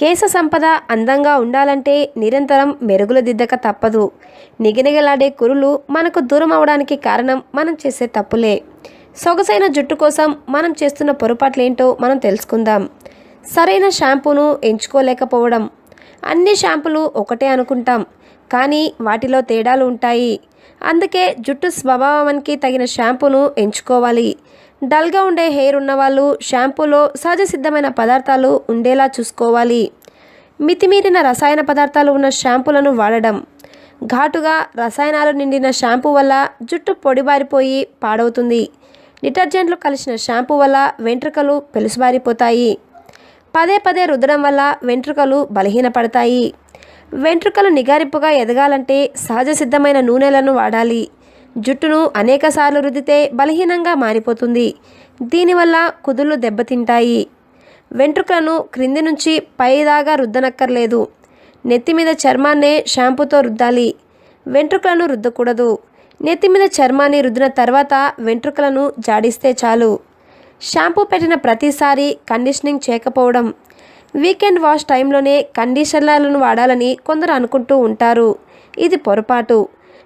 కేశ సంపద అందంగా ఉండాలంటే నిరంతరం మెరుగులు దిద్దక తప్పదు. నిగనిగలాడే కురులు మనకు దూరం అవడానికి కారణం మనం చేసే తప్పులే. సొగసైన జుట్టు కోసం మనం చేస్తున్న పొరపాట్లేంటో మనం తెలుసుకుందాం. సరైన షాంపూను ఎంచుకోలేకపోవడం అన్ని షాంపులు ఒకటే అనుకుంటాం. కానీ వాటిలో తేడాలు ఉంటాయి. అందుకే జుట్టు స్వభావానికి తగిన షాంపూను ఎంచుకోవాలి. డల్గా ఉండే హెయిర్ ఉన్నవాళ్ళు షాంపూలో సహజ సిద్ధమైన పదార్థాలు ఉండేలా చూసుకోవాలి. మితిమీరిన రసాయన పదార్థాలు ఉన్న షాంపూలను వాడడం. ఘాటుగా రసాయనాలు నిండిన షాంపూ వల్ల జుట్టు పొడిబారిపోయి పాడవుతుంది. డిటర్జెంట్లు కలిసిన షాంపూ వల్ల వెంట్రుకలు పెలుసుబారిపోతాయి. పదే పదే రుద్దడం వల్ల వెంట్రుకలు బలహీనపడతాయి. వెంట్రుకలు నిగారింపుగా ఎదగాలంటే సహజ సిద్ధమైన నూనెలను వాడాలి. జుట్టును అనేకసార్లు రుద్దితే బలహీనంగా మారిపోతుంది. దీనివల్ల కుదుళ్ళు దెబ్బతింటాయి. వెంట్రుకలను క్రింది నుంచి పైదాగా రుద్దనక్కర్లేదు. నెత్తి మీద చర్మాన్నే షాంపూతో రుద్దాలి. వెంట్రుకలను రుద్దకూడదు. నెత్తి మీద చర్మాన్ని రుద్దిన తర్వాత వెంట్రుకలను జాడిస్తే చాలు. షాంపూ పెట్టిన ప్రతిసారి కండిషనింగ్ చేయకపోవడం. వీకెండ్ వాష్ టైంలోనే కండిషనర్లను వాడాలని కొందరు అనుకుంటూ ఉంటారు. ఇది పొరపాటు.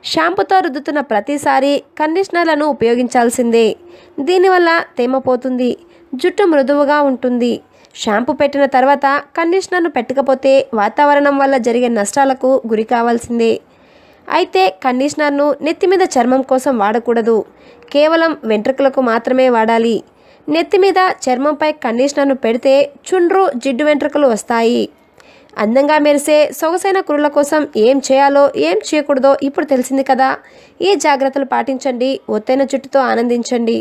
షాంపూతో రుద్దుతున్న ప్రతిసారి కండిషనర్లను ఉపయోగించాల్సిందే. దీనివల్ల తేమ పోతుంది. జుట్టు మృదువుగా ఉంటుంది. షాంపూ పెట్టిన తర్వాత కండిషనర్ను పెట్టకపోతే వాతావరణం వల్ల జరిగే నష్టాలకు గురి కావాల్సిందే. అయితే కండిషనర్ను నెత్తి మీద చర్మం కోసం వాడకూడదు. కేవలం వెంట్రుకలకు మాత్రమే వాడాలి. నెత్తి మీద చర్మంపై కండిషనర్ను పెడితే చుండ్రు జిడ్డు వెంట్రుకలు వస్తాయి. అందంగా మెరిసే సొగసైన కురుల కోసం ఏం చేయాలో ఏం చేయకూడదో ఇప్పుడు తెలిసింది కదా. ఈ జాగ్రత్తలు పాటించండి ఒత్తైన జుట్టుతో ఆనందించండి.